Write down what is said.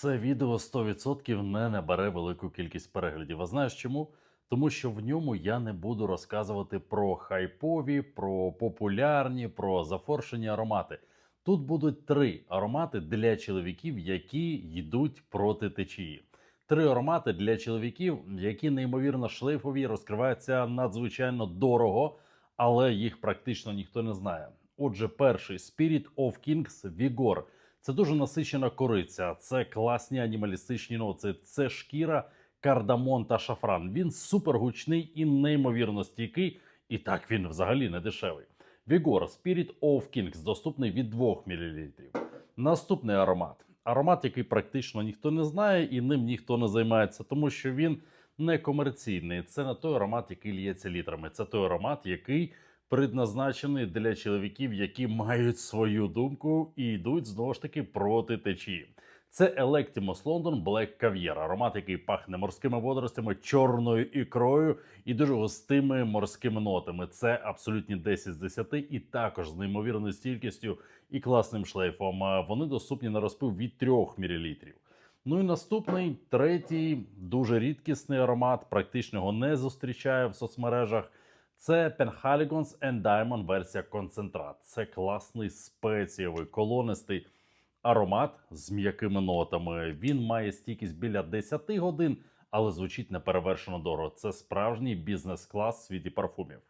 Це відео 100% не набере велику кількість переглядів. А знаєш чому? Тому що в ньому я не буду розказувати про хайпові, про популярні, про зафоршені аромати. Тут будуть три аромати для чоловіків, які йдуть проти течії. Три аромати для чоловіків, які неймовірно шлейфові, розкриваються надзвичайно дорого, але їх практично ніхто не знає. Отже, перший Spirit of Kings Vigor. Це дуже насичена кориця, це класні анімалістичні ноти, це шкіра, кардамон та шафран. Він супер гучний і неймовірно стійкий, і так він взагалі не дешевий. Vigor Spirit of Kings доступний від 2 мл. Наступний аромат. Аромат, який практично ніхто не знає, і ним ніхто не займається, тому що він не комерційний. Це не той аромат, який ліється літрами. Це той аромат, який предназначений для чоловіків, які мають свою думку і йдуть знову ж таки проти течії. Це Electimos London Black Caviar, аромат, який пахне морськими водоростями, чорною ікрою і дуже густими морськими нотами. Це абсолютні 10 з 10 і також з неймовірною стількістю і класним шлейфом. Вони доступні на розпив від 3 мл. Ну і наступний, третій, дуже рідкісний аромат, практично його не зустрічаю в соцмережах. Це Penhaligon's and Diamond версія концентрат. Це класний спецієвий колонистий аромат з м'якими нотами. Він має стійкість біля 10 годин, але звучить неперевершено дорого. Це справжній бізнес-клас в світі парфумів.